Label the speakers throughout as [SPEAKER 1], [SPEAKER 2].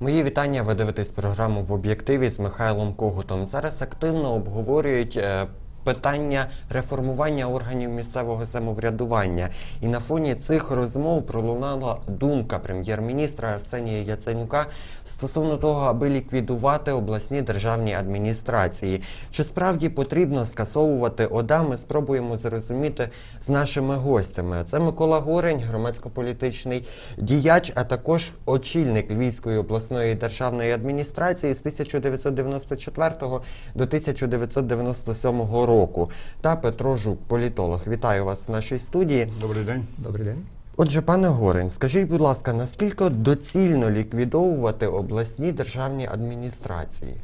[SPEAKER 1] Мої вітання. Ви дивитесь програму в об'єктиві з Михайлом Когутом. Зараз активно обговорюють е, питання реформування органів місцевого самоврядування. І на фоні цих розмов пролунала думка прем'єр-міністра Арсенія Яценюка стосовно того, аби ліквідувати обласні державні адміністрації. Чи справді потрібно скасовувати ОДА? Ми спробуємо зрозуміти з нашими гостями. Це Микола Горень, громадсько-політичний діяч, а також очільник Львівської обласної державної адміністрації з 1994 до 1997 року. Та Петро Жук, політолог. Вітаю вас в нашій студії.
[SPEAKER 2] Добрий день.
[SPEAKER 3] Добрий день.
[SPEAKER 1] Отже, пане Горень, скажіть, будь ласка, наскільки доцільно ліквідовувати обласні державні адміністрації?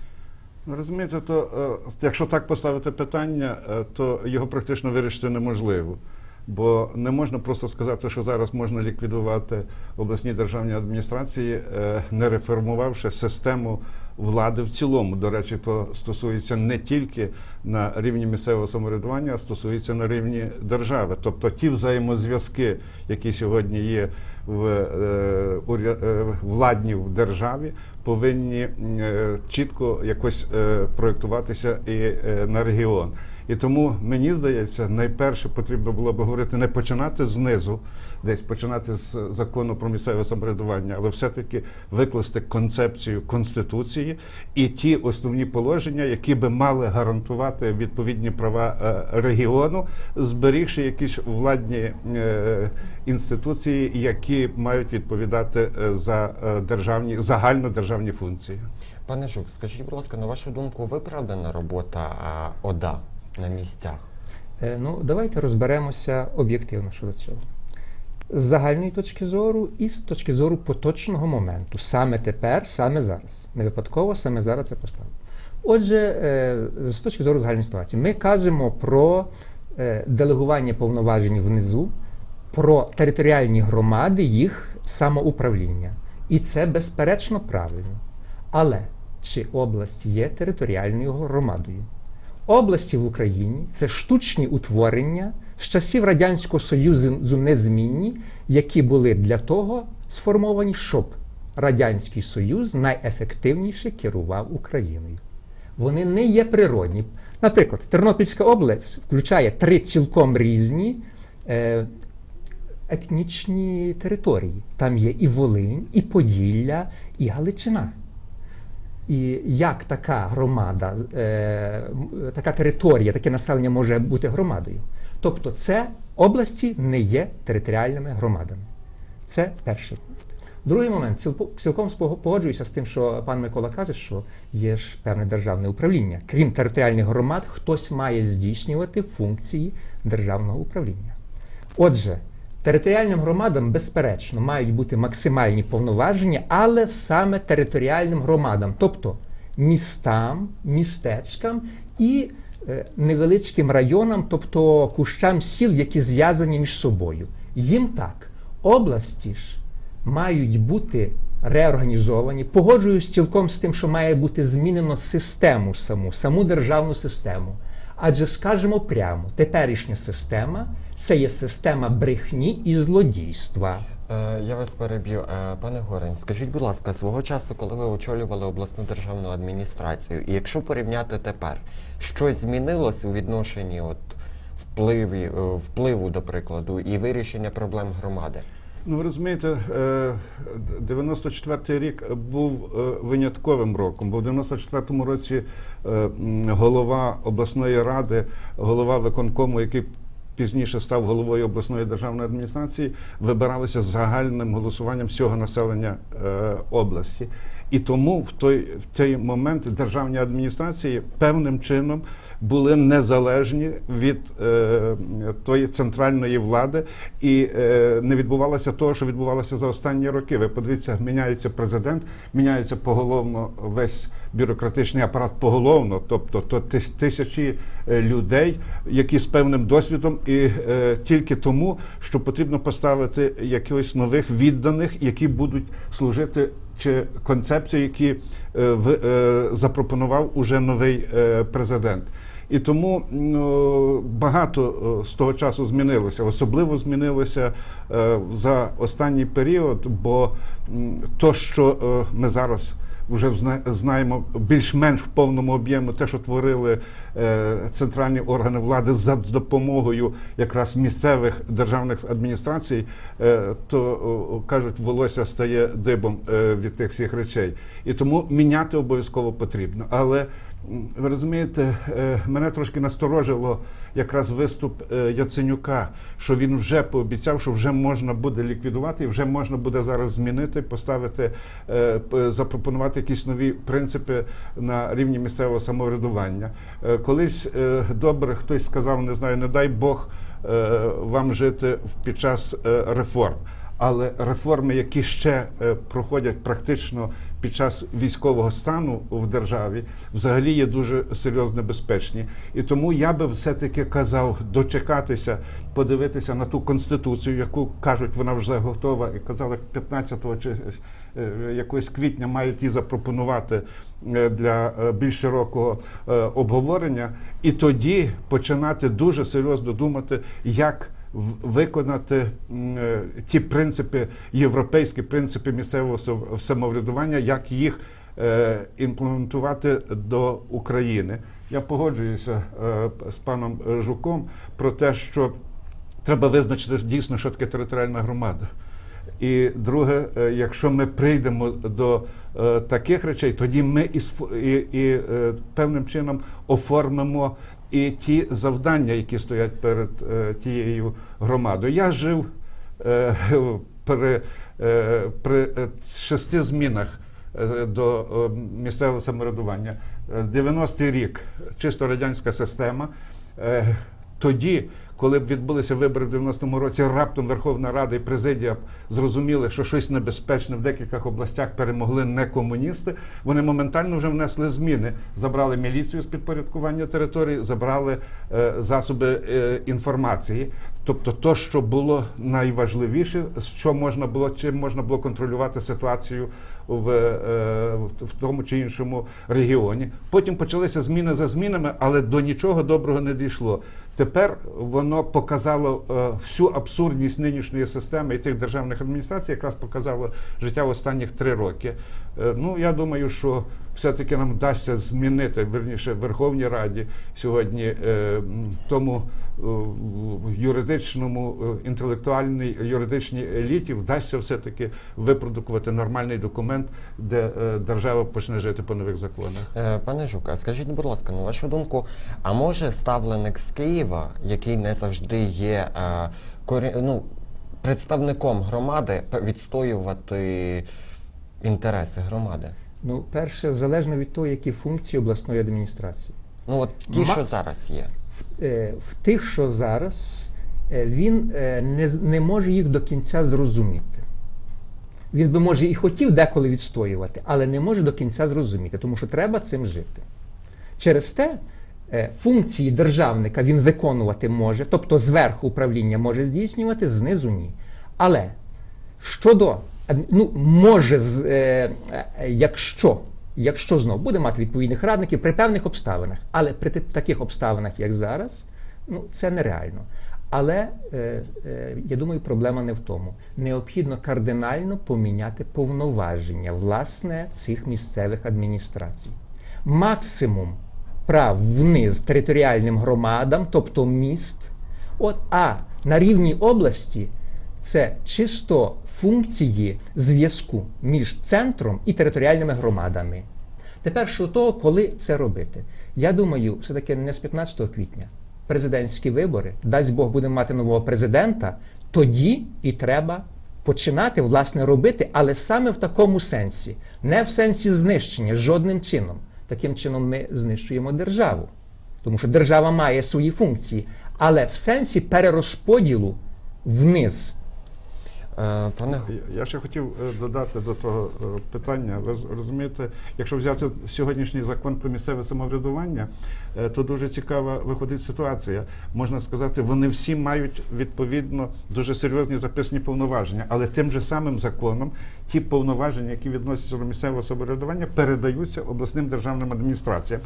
[SPEAKER 2] Ну, Розумієте, то е, якщо так поставити питання, е, то його практично вирішити неможливо. Бо не можна просто сказати, що зараз можна ліквідувати обласні державні адміністрації, е, не реформувавши систему влади в цілому. До речі, то стосується не тільки на рівні місцевого самоврядування, стосується на рівні держави. Тобто ті взаємозв'язки, які сьогодні є в е, е, владні в державі, повинні е, чітко якось проєктуватися і на регіон. І тому мені здається, найперше потрібно було б говорити не починати знизу, десь починати з закону про місцеве самоврядування, але все-таки викласти концепцію конституції і ті основні положення, які би мали гарантувати відповідні права е, регіону, зберігши якісь владні е, інституції, які мають відповідати е, за державні загальнодержавні функції.
[SPEAKER 1] Пане Жук, скажіть, будь ласка, на вашу думку, виправдана робота ОДА на місцях?
[SPEAKER 3] Ну, давайте розберемося об'єктивно щодо цього. З загальної точки зору і з точки зору поточного моменту. Саме тепер, саме зараз. Не випадково саме зараз це поставлено. Отже, е, з точки зору загальної ситуації, ми кажемо про е, делегування повноважень внизу, про територіальні громади, їх самоуправління. І це безперечно правильно. Але чи область є територіальною громадою? Області в Україні це штучні утворення з часів Радянського Союзу незмінні, які були для того сформовані, щоб Радянський Союз найефективніше керував Україною. Вони не є природні. Наприклад, Тернопільська область включає три цілком різні е, етнічні території. Там є і Волинь, і Поділля, і Галичина. І як така громада, е, така територія, таке населення може бути громадою? Тобто, це області не є територіальними громадами. Це момент. Другий момент цілком погоджуюся з тим, що пан Микола каже, що є ж певне державне управління. Крім територіальних громад, хтось має здійснювати функції державного управління. Отже, територіальним громадам, безперечно, мають бути максимальні повноваження, але саме територіальним громадам, тобто містам, містечкам і е, невеличким районам, тобто кущам сіл, які зв'язані між собою. Їм так. Області ж мають бути реорганізовані. Погоджуюсь цілком з тим, що має бути змінено систему саму, саму державну систему. Адже скажемо прямо, теперішня система це є система брехні і злодійства.
[SPEAKER 1] Е, я вас переб'ю. Е, пане Горень, скажіть, будь ласка, свого часу, коли ви очолювали обласну державну адміністрацію, і якщо порівняти тепер, щось змінилось у відношенні от впливі, е, впливу, до прикладу, і вирішення проблем громади?
[SPEAKER 2] Ну, ви розумієте, е, 94-й рік був е, винятковим роком, бо в 94-му році е, голова обласної ради, голова виконкому, який пізніше став головою обласної державної адміністрації, вибиралися загальним голосуванням всього населення е, області. І тому в той, в той момент державні адміністрації певним чином були незалежні від е, тої центральної влади, і е, не відбувалося того, що відбувалося за останні роки. Ви подивіться, міняється президент, міняється поголовно весь бюрократичний апарат поголовно, тобто то тис- тисячі е, людей, які з певним досвідом, і е, тільки тому, що потрібно поставити якихось нових відданих, які будуть служити чи концепції, які е, е, запропонував уже новий е, президент. І тому багато з того часу змінилося. Особливо змінилося за останній період, бо то, що ми зараз вже зна- знаємо більш-менш в повному об'ємі, те, що творили е, центральні органи влади за допомогою якраз місцевих державних адміністрацій, е, то кажуть, волосся стає дибом е, від тих всіх речей. І тому міняти обов'язково потрібно. Але ви розумієте, е, мене трошки насторожило якраз виступ е, Яценюка, що він вже пообіцяв, що вже можна буде ліквідувати, і вже можна буде зараз змінити, поставити, е, запропонувати якісь нові принципи на рівні місцевого самоврядування. Колись добре хтось сказав, не знаю, не дай Бог вам жити під час реформ. Але реформи, які ще е, проходять практично під час військового стану в державі, взагалі є дуже серйозно небезпечні. І тому я би все-таки казав дочекатися, подивитися на ту конституцію, яку кажуть, вона вже готова, і казали 15-го чи е, якогось квітня мають її запропонувати е, для більш широкого обговорення, і тоді починати дуже серйозно думати, як виконати е, ті принципи, європейські принципи місцевого самоврядування, як їх е, імплементувати до України. Я погоджуюся е, з паном Жуком про те, що треба визначити дійсно, що таке територіальна громада. І друге, якщо ми прийдемо до таких речей, тоді ми і, і, і певним чином оформимо і ті завдання, які стоять перед е, тією громадою. Я жив е, при, е, при шести змінах до місцевого самоврядування. Е, 90-й рік, чисто радянська система. Тоді, коли б відбулися вибори в 90-му році, раптом Верховна Рада і президія б зрозуміли, що щось небезпечне в декількох областях перемогли не комуністи. Вони моментально вже внесли зміни. Забрали міліцію з підпорядкування території, забрали е, засоби е, інформації. Тобто, то, що було найважливіше, що можна було, чим можна було контролювати ситуацію в, е, в- в тому чи іншому регіоні. Потім почалися зміни за змінами, але до нічого доброго не дійшло. Тепер воно показало е, всю абсурдність нинішньої системи і тих державних адміністрацій, якраз показало життя в останніх три роки. Е, ну я думаю, що все-таки нам вдасться змінити верніше Верховній Раді сьогодні е, тому е, юридичному, е, інтелектуальній юридичній еліті вдасться все-таки випродукувати нормальний документ, де держава почне жити по нових законах.
[SPEAKER 1] Пане Жука, скажіть, будь ласка, на вашу думку, а може ставленик з Києва, який не завжди є ну, представником громади, відстоювати інтереси громади?
[SPEAKER 3] Ну, перше, залежно від того, які функції обласної адміністрації.
[SPEAKER 1] Ну от ті,
[SPEAKER 3] Ма-
[SPEAKER 1] що зараз є.
[SPEAKER 3] Е, В тих, що зараз, е, він е, не, не може їх до кінця зрозуміти. Він би може і хотів деколи відстоювати, але не може до кінця зрозуміти, тому що треба цим жити. Через те е, функції державника він виконувати може, тобто зверху управління може здійснювати, знизу ні. Але щодо ну, може, е, е, якщо, якщо знов буде мати відповідних радників при певних обставинах, але при таких обставинах, як зараз, ну це нереально. Але е, я думаю, проблема не в тому. Необхідно кардинально поміняти повноваження власне цих місцевих адміністрацій. Максимум прав вниз територіальним громадам, тобто міст. От, а на рівні області це чисто функції зв'язку між центром і територіальними громадами. Тепер що того, коли це робити? Я думаю, все-таки не з 15 квітня. Президентські вибори, дасть Бог будемо мати нового президента, тоді і треба починати власне робити, але саме в такому сенсі, не в сенсі знищення жодним чином. Таким чином ми знищуємо державу, тому що держава має свої функції, але в сенсі перерозподілу вниз.
[SPEAKER 1] Е, Пане
[SPEAKER 2] Я ще хотів е, додати до того е, питання. Ви розумієте, якщо взяти сьогоднішній закон про місцеве самоврядування, то дуже цікава виходить ситуація. Можна сказати, вони всі мають відповідно дуже серйозні записані повноваження, але тим же самим законом ті повноваження, які відносяться до місцевого самоврядування, передаються обласним державним адміністраціям.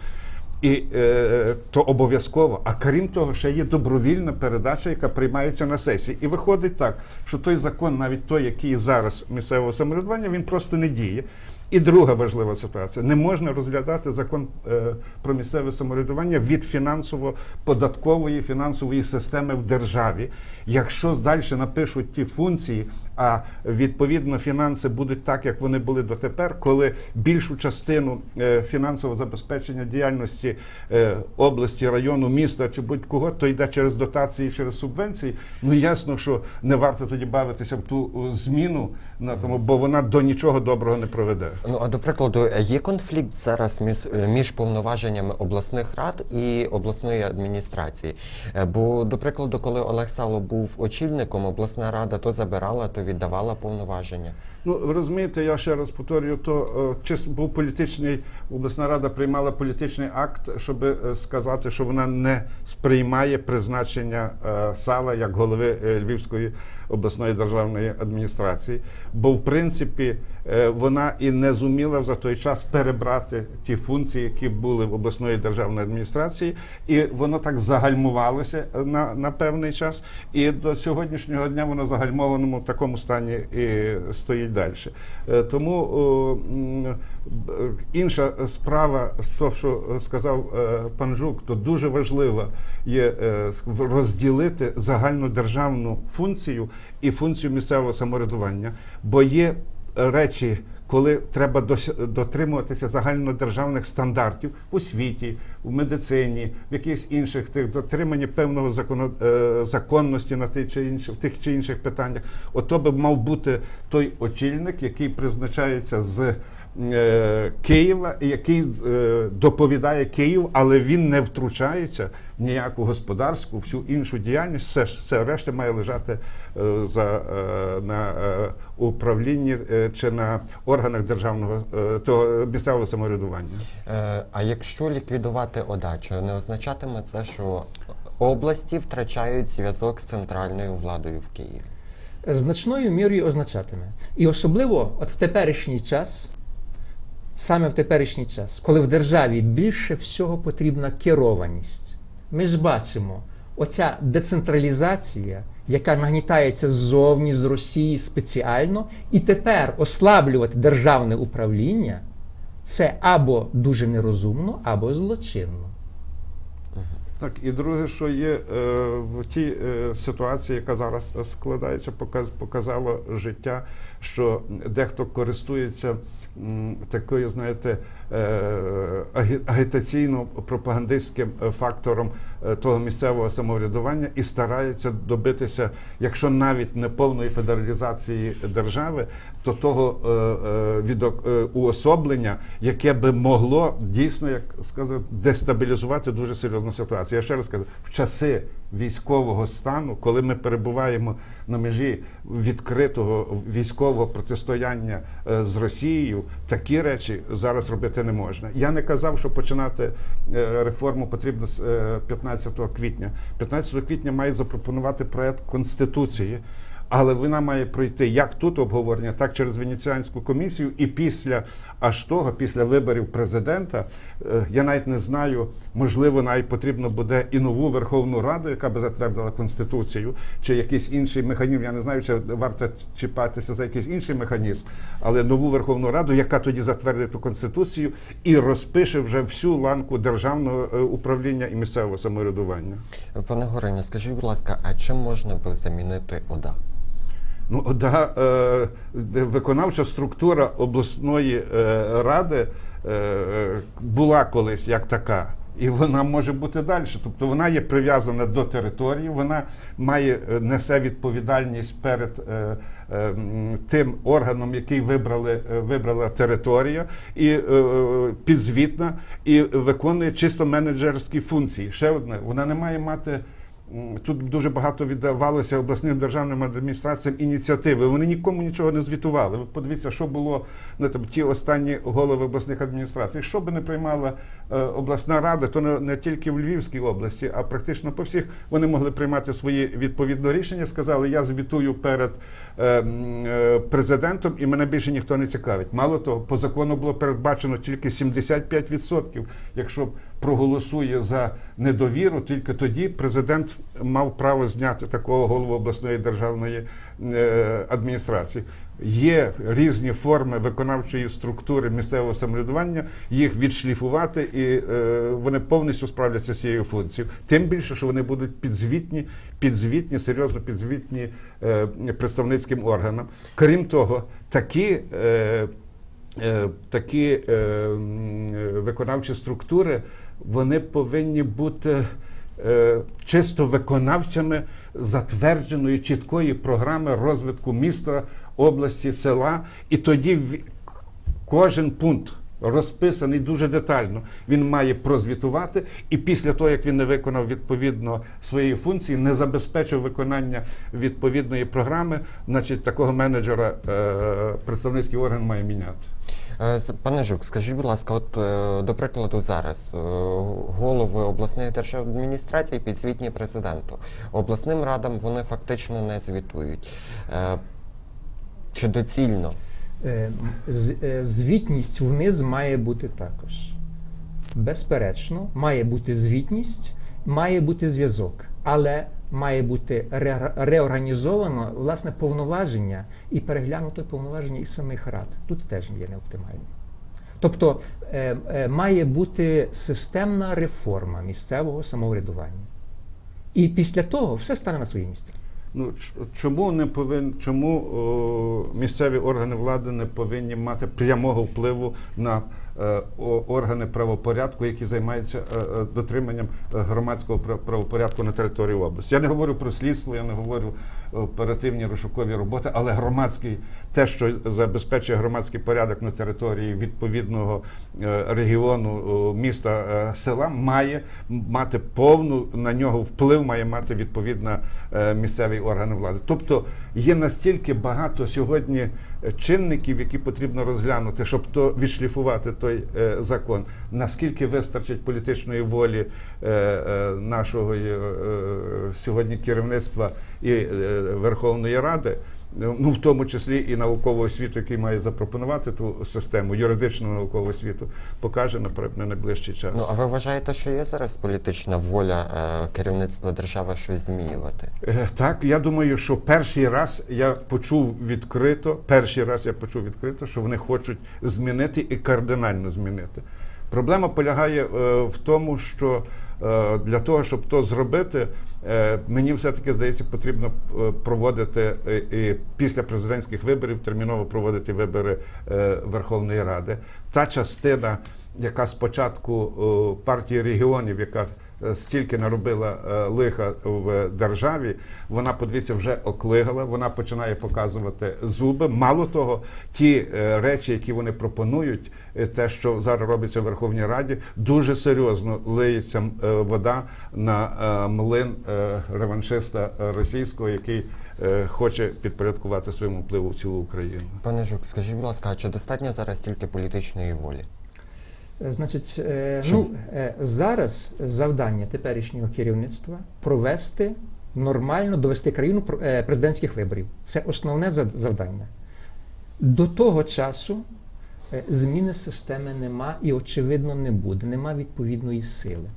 [SPEAKER 2] І е, то обов'язково. А крім того, ще є добровільна передача, яка приймається на сесії. І виходить так, що той закон, навіть той, який зараз місцевого самоврядування, він просто не діє. І друга важлива ситуація: не можна розглядати закон е, про місцеве самоврядування від фінансово-податкової фінансової системи в державі. Якщо далі напишуть ті функції, а відповідно фінанси будуть так, як вони були дотепер, коли більшу частину е, фінансового забезпечення діяльності е, області, району, міста чи будь-кого, то йде через дотації, через субвенції. Ну ясно, що не варто тоді бавитися в ту е, зміну на тому, бо вона до нічого доброго не проведе.
[SPEAKER 1] Ну а до прикладу, є конфлікт зараз між, між повноваженнями обласних рад і обласної адміністрації. Е, Бо, до прикладу, коли Олег Сало був очільником, обласна рада то забирала, то віддавала повноваження.
[SPEAKER 2] Ну, ви розумієте, я ще раз повторюю, то е, чисто був політичний, обласна рада приймала політичний акт, щоб е, сказати, що вона не сприймає призначення е, Сала як голови Львівської обласної державної адміністрації. Бо, в принципі, вона і не зуміла за той час перебрати ті функції, які були в обласної державної адміністрації, і воно так загальмувалося на, на певний час. І до сьогоднішнього дня воно в такому стані і стоїть далі. Е, Тому інша справа, то, що сказав е, пан Жук, то дуже важливо є е, розділити загальнодержавну функцію і функцію місцевого самоврядування, бо є речі. Коли треба дотримуватися загальнодержавних стандартів у світі, в медицині, в якихось інших тих дотримання певного закону, е, законності на тих чи інших в тих чи інших питаннях, ото би мав бути той очільник, який призначається з Києва, який е, доповідає Київ, але він не втручається в ніяку господарську, всю іншу діяльність. Все ж все решта має лежати е, за е, на е, управлінні е, чи на органах державного е, того місцевого самоврядування.
[SPEAKER 1] Е, А якщо ліквідувати ОДА, чи не означатиме це, що області втрачають зв'язок з центральною владою в Києві?
[SPEAKER 3] значною мірою означатиме. І особливо от в теперішній час, саме в теперішній час, коли в державі більше всього потрібна керованість. Ми ж бачимо, оця децентралізація, яка нагнітається ззовні з Росії спеціально, і тепер ослаблювати державне управління це або дуже нерозумно, або злочинно.
[SPEAKER 2] Так, і друге, що є е, в тій е, ситуації, яка зараз складається, показ, показало життя, що дехто користується такою, знаєте, е, агі- агітаційно-пропагандистським е, фактором е, того місцевого самоврядування і старається добитися, якщо навіть не повної федералізації держави, то того е, уособлення, яке би могло дійсно, як сказати, дестабілізувати дуже серйозну ситуацію. Я ще раз кажу, в часи військового стану, коли ми перебуваємо на межі відкритого військового протистояння е, з Росією, такі речі зараз робити не можна. Я не казав, що починати е, реформу потрібно з е, 15 квітня. 15 квітня має запропонувати проект конституції. Але вона має пройти як тут обговорення, так через Венеціанську комісію, і після аж того, після виборів президента, е, я навіть не знаю, можливо, навіть потрібно буде і нову Верховну Раду, яка би затвердила конституцію, чи якийсь інший механізм. Я не знаю, чи варто чіпатися за якийсь інший механізм, але нову Верховну Раду, яка тоді затвердить ту конституцію і розпише вже всю ланку державного е, управління і місцевого самоврядування.
[SPEAKER 1] Пане Гориня, скажіть, будь ласка, а чим можна би замінити ОДА?
[SPEAKER 2] Ну, да, е, виконавча структура обласної е, ради е, була колись як така. І вона може бути далі. Тобто вона є прив'язана до території, вона має е, несе відповідальність перед е, е, тим органом, який вибрали, е, вибрала територія, і е, е, підзвітна, і виконує чисто менеджерські функції. Ще одне, вона не має мати. Тут дуже багато віддавалося обласним державним адміністраціям ініціативи. Вони нікому нічого не звітували. Ви подивіться, що було ну, там, ті останні голови обласних адміністрацій. Що би не приймала е, обласна рада, то не, не тільки в Львівській області, а практично по всіх вони могли приймати свої відповідно рішення. Сказали, я звітую перед е, е, президентом, і мене більше ніхто не цікавить. Мало того, по закону було передбачено тільки 75%. Якщо проголосує за недовіру, тільки тоді президент мав право зняти такого голову обласної державної е, адміністрації. Є різні форми виконавчої структури місцевого самоврядування, їх відшліфувати, і е, вони повністю справляться з цією функцією. Тим більше, що вони будуть підзвітні, підзвітні, серйозно підзвітні е, представницьким органам. Крім того, такі. Такі виконавчі структури вони повинні бути е, чисто виконавцями затвердженої чіткої програми розвитку міста, області, села. І тоді кожен пункт. Розписаний дуже детально, він має прозвітувати, і після того, як він не виконав відповідно своєї функції, не забезпечив виконання відповідної програми, значить такого менеджера е, представницький орган має міняти.
[SPEAKER 1] Е, Пане Жук, скажіть, будь ласка, от е, до прикладу, зараз е, голови обласної держадміністрації підзвітні президенту. Обласним радам вони фактично не звітують. Чи доцільно?
[SPEAKER 3] Звітність вниз має бути також. Безперечно, має бути звітність, має бути зв'язок, але має бути ре- реорганізовано власне повноваження і переглянуто повноваження і самих рад. Тут теж є неоптимально. Тобто е, е, має бути системна реформа місцевого самоврядування. І після того все стане на свої місця.
[SPEAKER 2] Ну чому не повин, чому о, місцеві органи влади не повинні мати прямого впливу на органи правопорядку, які займаються е, е, дотриманням е, громадського пра- правопорядку на території області? Я не говорю про слідство, я не говорю оперативні розшукові роботи, але громадський те, що забезпечує громадський порядок на території відповідного е, регіону, міста, е, села, має мати повну на нього вплив, має мати відповідна е, місцевий орган влади. Тобто є настільки багато сьогодні е, чинників, які потрібно розглянути, щоб то відшліфувати той е, закон. Наскільки вистачить політичної волі е, нашого сьогодні керівництва і Верховної Ради. Ну, в тому числі і наукового світу, який має запропонувати ту систему, юридичну наукового світу, покаже на найближчий час.
[SPEAKER 1] Ну а ви вважаєте, що є зараз політична воля е, керівництва держави щось змінювати?
[SPEAKER 2] Е, Так, я думаю, що перший раз я почув відкрито, перший раз я почув відкрито, що вони хочуть змінити і кардинально змінити. Проблема полягає е, в тому, що для того, щоб то зробити, е, мені все-таки здається, потрібно е, проводити е, і після президентських виборів терміново проводити вибори е, Верховної Ради. Та частина, яка спочатку е, партії регіонів, яка е, стільки наробила е, лиха в державі, вона, подивіться, вже оклигала, вона починає показувати зуби. Мало того, ті е, речі, які вони пропонують, е, те, що зараз робиться в Верховній Раді, дуже серйозно лиється е, вода на е, млин е, реваншиста е, російського, який е, хоче підпорядкувати своєму впливу цілу Україну.
[SPEAKER 1] Пане Жук, скажіть, будь ласка, а чи достатньо зараз тільки політичної волі?
[SPEAKER 3] Е, Значить, е, ну, е, зараз завдання теперішнього керівництва провести нормально довести країну президентських виборів. Це основне завдання. До того часу зміни системи нема і, очевидно, не буде. Нема відповідної сили.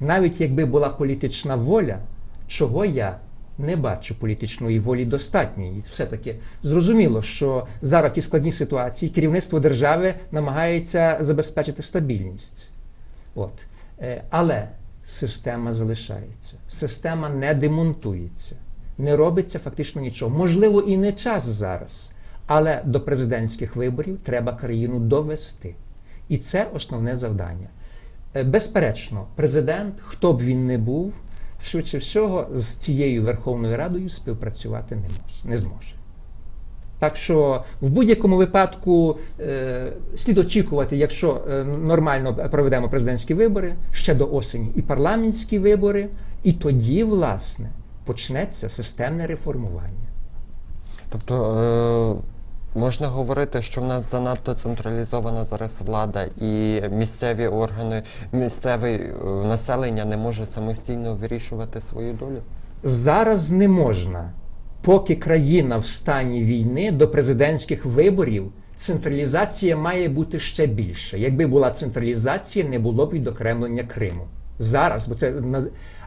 [SPEAKER 3] Навіть якби була політична воля, чого я не бачу політичної волі достатньої. І все-таки зрозуміло, що зараз в тій складній ситуації керівництво держави намагається забезпечити стабільність. От. Е, Але система залишається, система не демонтується, не робиться фактично нічого. Можливо, і не час зараз, але до президентських виборів треба країну довести. І це основне завдання. Е, Безперечно, президент, хто б він не був, швидше всього з цією Верховною Радою співпрацювати не може, не зможе. Так що в будь-якому випадку е, слід очікувати, якщо е, нормально проведемо президентські вибори ще до осені і парламентські вибори, і тоді, власне, почнеться системне реформування.
[SPEAKER 1] Тобто е, можна говорити, що в нас занадто централізована зараз влада, і місцеві органи, місцеве е, населення не може самостійно вирішувати свою долю?
[SPEAKER 3] Зараз не можна, поки країна в стані війни до президентських виборів централізація має бути ще більше. Якби була централізація, не було б відокремлення Криму. Зараз, бо це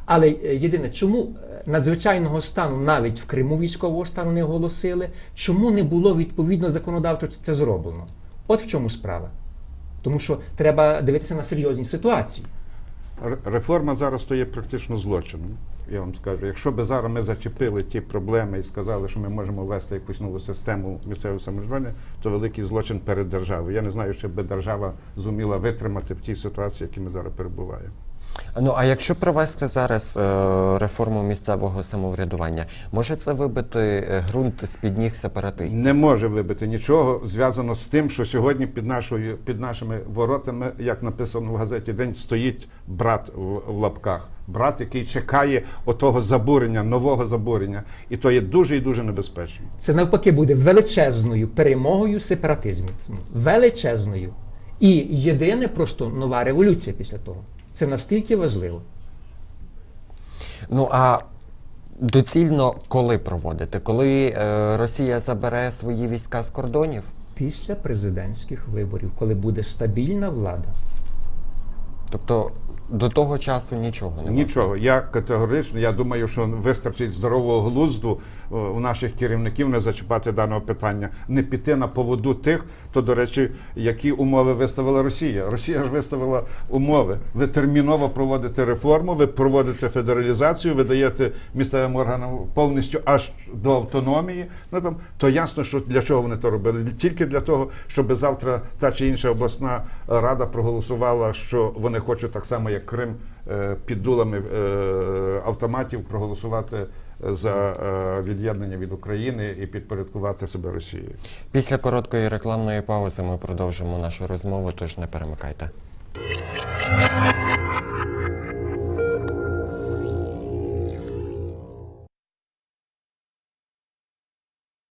[SPEAKER 3] але е, єдине, чому е, надзвичайного стану навіть в Криму військового стану не оголосили, чому не було відповідно законодавчо це зроблено? От в чому справа. Тому що треба дивитися на серйозні ситуації.
[SPEAKER 2] Реформа зараз то є практично злочином. Я вам скажу, якщо би зараз ми зачепили ті проблеми і сказали, що ми можемо ввести якусь нову систему місцевого самоврядування, то великий злочин перед державою. Я не знаю, чи би держава зуміла витримати в тій ситуації, в якій ми зараз перебуваємо.
[SPEAKER 1] Ну а якщо провести зараз е, реформу місцевого самоврядування, може це вибити е, ґрунт з під ніг сепаратистів?
[SPEAKER 2] Не може вибити нічого зв'язано з тим, що сьогодні під нашою під нашими воротами, як написано в газеті День, стоїть брат в, в лапках. Брат, який чекає отого забурення, нового забурення, і то є дуже і дуже небезпечно.
[SPEAKER 3] Це навпаки буде величезною перемогою сепаратизму. Величезною. І єдине просто нова революція після того. Це настільки важливо.
[SPEAKER 1] Ну а доцільно коли проводити? Коли е, Росія забере свої війська з кордонів?
[SPEAKER 3] Після президентських виборів, коли буде стабільна влада.
[SPEAKER 1] Тобто до того часу нічого не
[SPEAKER 2] Нічого. Я категорично, я думаю, що вистачить здорового глузду е, у наших керівників не зачіпати даного питання, не піти на поводу тих, то, до речі, які умови виставила Росія. Росія ж виставила умови. Ви терміново проводите реформу, ви проводите федералізацію, ви даєте місцевим органам повністю аж до автономії. Ну там то ясно, що для чого вони то робили. Тільки для того, щоб завтра та чи інша обласна рада проголосувала, що вони хочуть так само, як Крим, е, під дулами е, автоматів проголосувати за е, від'єднання від України і підпорядкувати себе Росії.
[SPEAKER 1] Після короткої рекламної паузи ми продовжимо нашу розмову, тож не перемикайте.